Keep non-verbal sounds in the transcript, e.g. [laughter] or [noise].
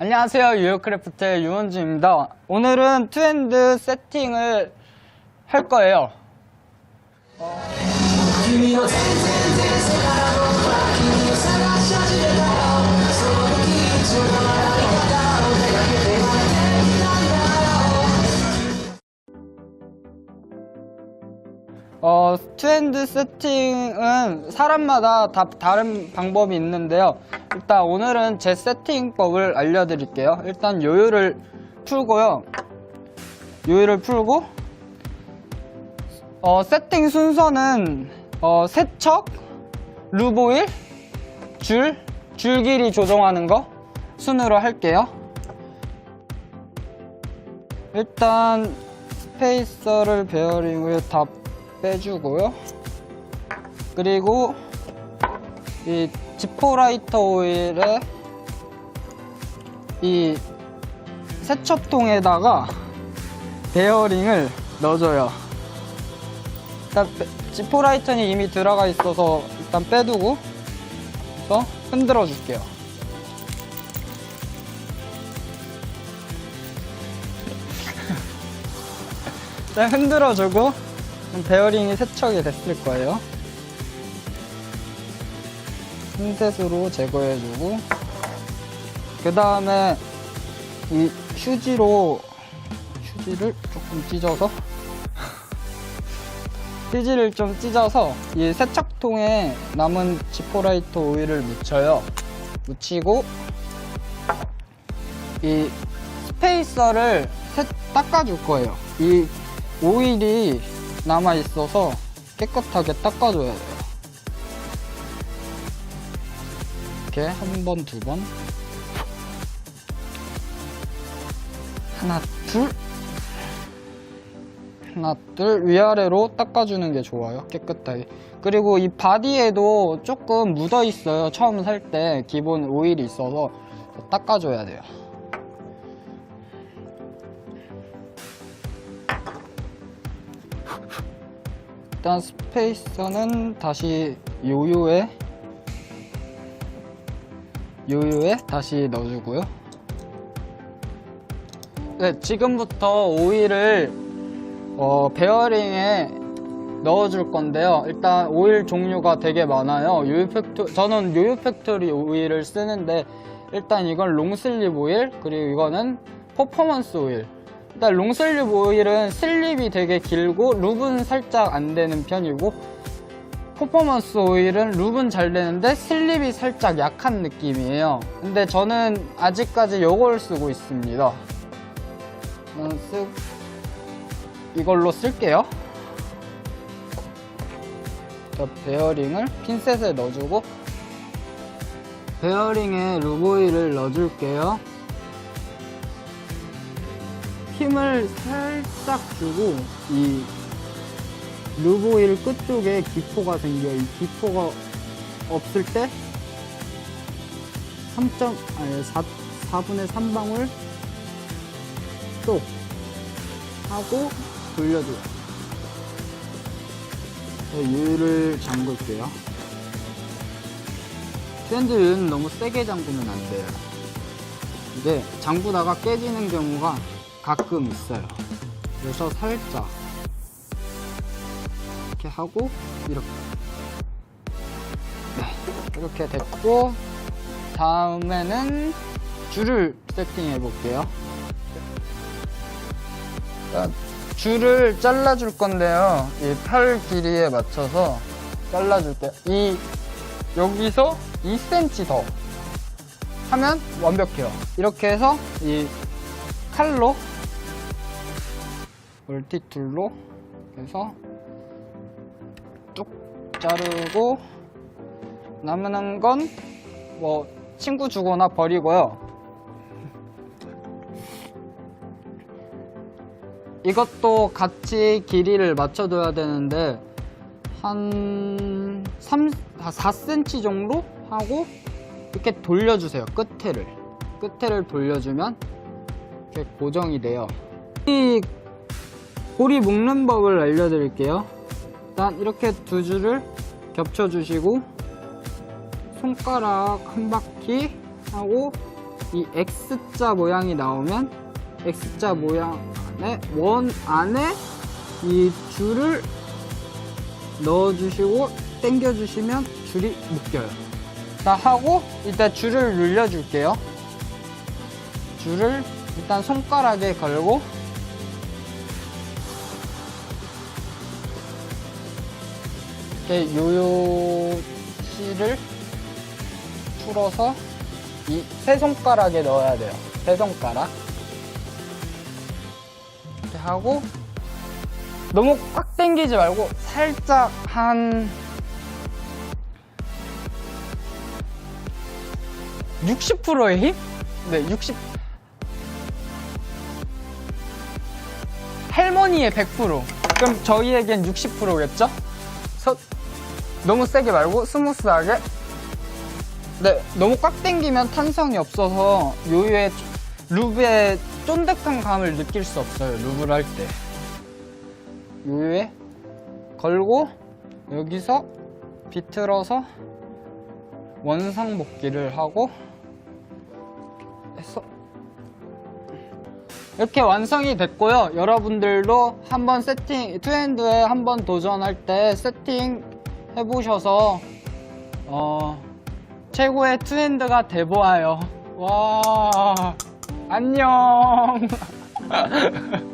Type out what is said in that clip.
안녕하세요. 유효크래프트의 유원주입니다. 오늘은 투핸드 세팅을 할 거예요. 어, 투핸드 세팅은 사람마다 다 다른 방법이 있는데요. 일단 오늘은 제 세팅법을 알려드릴게요. 일단 요요를 풀고요. 요요를 풀고, 어, 세팅 순서는, 어, 세척, 루보일, 줄, 줄 길이 조정하는 거 순으로 할게요. 일단 스페이서를 베어링을 다 빼주고요. 그리고 이 지포라이터 오일에 이 세척통에다가 베어링을 넣어줘요. 일단 빼- 지포라이터는 이미 들어가 있어서 일단 빼두고 그래서 흔들어 줄게요. [laughs] 흔들어 주고 베어링이 세척이 됐을 거예요. 핀셋으로 제거해주고 그 다음에 이 휴지로 휴지를 조금 찢어서 [laughs] 휴지를 좀 찢어서 이 세척통에 남은 지포라이터 오일을 묻혀요. 묻히고 이 스페이서를 세- 닦아줄 거예요. 이 오일이 남아 있어서 깨끗하게 닦아줘야 돼요. 이렇게 한 번, 두 번. 하나, 둘. 하나, 둘. 위아래로 닦아주는 게 좋아요. 깨끗하게. 그리고 이 바디에도 조금 묻어 있어요. 처음 살 때 기본 오일이 있어서 닦아줘야 돼요. 일단 스페이서는 다시 요요에 요요에 다시 넣어주고요. 네, 지금부터 오일을 어, 베어링에 넣어줄 건데요. 일단 오일 종류가 되게 많아요. 요요 팩토 저는 요요 팩토리 오일을 쓰는데 일단 이건 롱슬립 오일 그리고 이거는 퍼포먼스 오일. 일단 롱슬립 오일은 슬립이 되게 길고 룹은 살짝 안 되는 편이고 퍼포먼스 오일은 룹은 잘 되는데 슬립이 살짝 약한 느낌이에요. 근데 저는 아직까지 이걸 쓰고 있습니다. 저는 쓰 이걸로 쓸게요. 저 베어링을 핀셋에 넣어주고 베어링에 룹 오일을 넣어줄게요. 힘을 살짝 주고 이 루보일 끝쪽에 기포가 생겨. 이 기포가 없을 때 3. 아니 4, 4분의 3방울 쏙 하고 돌려줘요. 네, 유를 잠글게요. 유는 너무 세게 잠그면 안 돼요. 이게 잠그다가 깨지는 경우가 가끔 있어요. 그래서 살짝 이렇게 하고 이렇게 네, 이렇게 됐고 다음에는 줄을 세팅해 볼게요. 줄을 잘라줄 건데요. 이팔 길이에 맞춰서 잘라줄게요. 이 여기서 2cm 더 하면 완벽해요. 이렇게 해서 이 칼로 멀티툴로 해서 쭉 자르고 남은 건뭐 친구 주거나 버리고요. 이것도 같이 길이를 맞춰줘야 되는데 한 3, 4cm 정도 하고 이렇게 돌려주세요. 끝에를 끝에를 돌려주면 이렇게 고정이 돼요. 이 고리 묶는 법을 알려드릴게요. 일단 이렇게 두 줄을 겹쳐 주시고 손가락 한 바퀴 하고 이 X자 모양이 나오면 X자 모양의 원 안에 이 줄을 넣어 주시고 당겨 주시면 줄이 묶여요. 자 하고 일단 줄을 눌려줄게요. 줄을 일단 손가락에 걸고 이렇게 요요 실을 풀어서 이 세 손가락에 넣어야 돼요. 세 손가락. 이렇게 하고 너무 꽉 당기지 말고 살짝 한 60%의 힘? 네, 60. 할머니의 100%. 그럼 저희에겐 60%겠죠? 서, 너무 세게 말고 스무스하게. 네, 너무 꽉 당기면 탄성이 없어서 요요의 루브의 쫀득한 감을 느낄 수 없어요. 루브를 할 때. 요요에 걸고 여기서 비틀어서 원상 복귀를 하고 해서 이렇게 완성이 됐고요. 여러분들도 한번 세팅 투핸드에 한번 도전할 때 세팅 해보셔서 어, 최고의 투핸드가 돼보아요. 와 안녕. [laughs]